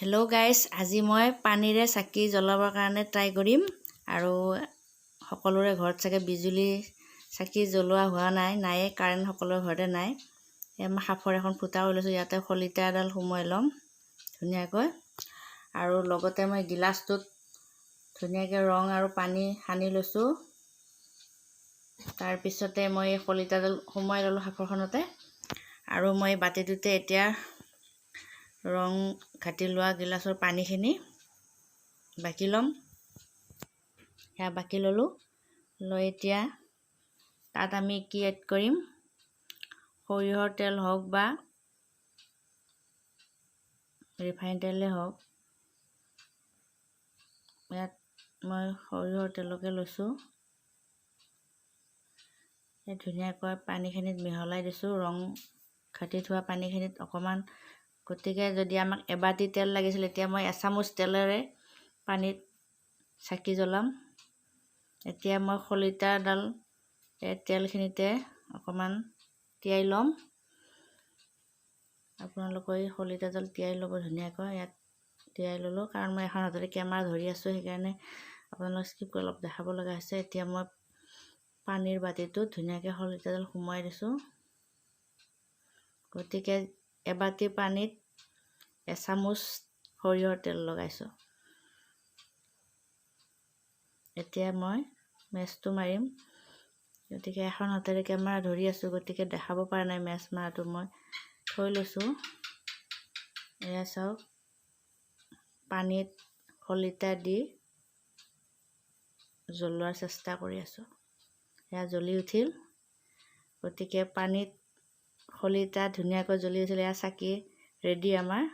Hello গাইছ আজি মই পানীৰে চাকি জ্বলাবৰ কাৰণে ট্ৰাই কৰিম আৰু সকলোৰে ঘৰত চাগে বিজুলী চাকি জ্বলোৱা হোৱা নাই নায়ে কাৰেণ্ট সকলোৰে ঘৰতে নাই। মই সাঁফৰ এখন ফুটা কৰি লৈছোঁ ইয়াতে শলিতা এডাল সুমুৱাই ল'ম ধুনীয়াকৈ। আৰু লগতে মই গিলাচটোত ধুনীয়াকৈ ৰং আৰু পানী সানি লৈছোঁ। তাৰপিছতে মই এই শলিতাডাল সুমুৱাই ল'লোঁ সাঁফৰখনতে। আৰু মই বাতিটোতে এতিয়া ৰং ঘাটি লোৱা গিলাচৰ পানীখিনি। বাকি ল'ম। সেয়া বাকি ল'লোঁ। লৈ এতিয়া তাত আমি কি এড কৰিম? সৰিয়হৰ তেল হওক বা ৰিফাইন তেলেই হওক। ইয়াত মই সৰিয়হৰ তেলকে লৈছোঁ। ধুনীয়াকৈ পানীখিনিত মিহলাই দিছোঁ। ৰং ঘাটি থোৱা পানীখিনিত অকণমান গতিকে যদি আমাক এবাটি তেল লাগিছিল এতিয়া মই এচামুচ তেলেৰে পানীত চাকি জ্বলাম। এতিয়া মই শলিতাডাল এই তেলখিনিতে অকণমান তিয়াই ল'ম। আপোনালোকে এই শলিতাডাল তিয়াই ল'ব ধুনীয়াকৈ ইয়াত তিয়াই ল'লোঁ। কাৰণ মই এখন হাততে কেমেৰা ধৰি আছোঁ সেইকাৰণে আপোনালোক স্কিপ কৰি অলপ দেখাব লগা হৈছে। এতিয়া মই পানীৰ বাতিটোত ধুনীয়াকৈ শলিতাডাল সুমুৱাই দিছোঁ। গতিকে এবাটি পানীত এচামুচ সৰিয়হৰ তেল লগাইছোঁ। এতিয়া মই মেচটো মাৰিম। গতিকে এখন হাতেৰে কেমেৰা ধৰি আছোঁ গতিকে দেখাব পৰা নাই মেচ মাৰাটো মই। থৈ লৈছোঁ। এয়া চাওক। পানীত শলিতা দি জ্বলোৱাৰ চেষ্টা কৰি আছোঁ। সেয়া জ্বলি উঠিল। গতিকে পানীত শলিতা ধুনীয়াকৈ জ্বলি উঠিল। এয়া চাকি ৰেডি আমাৰ।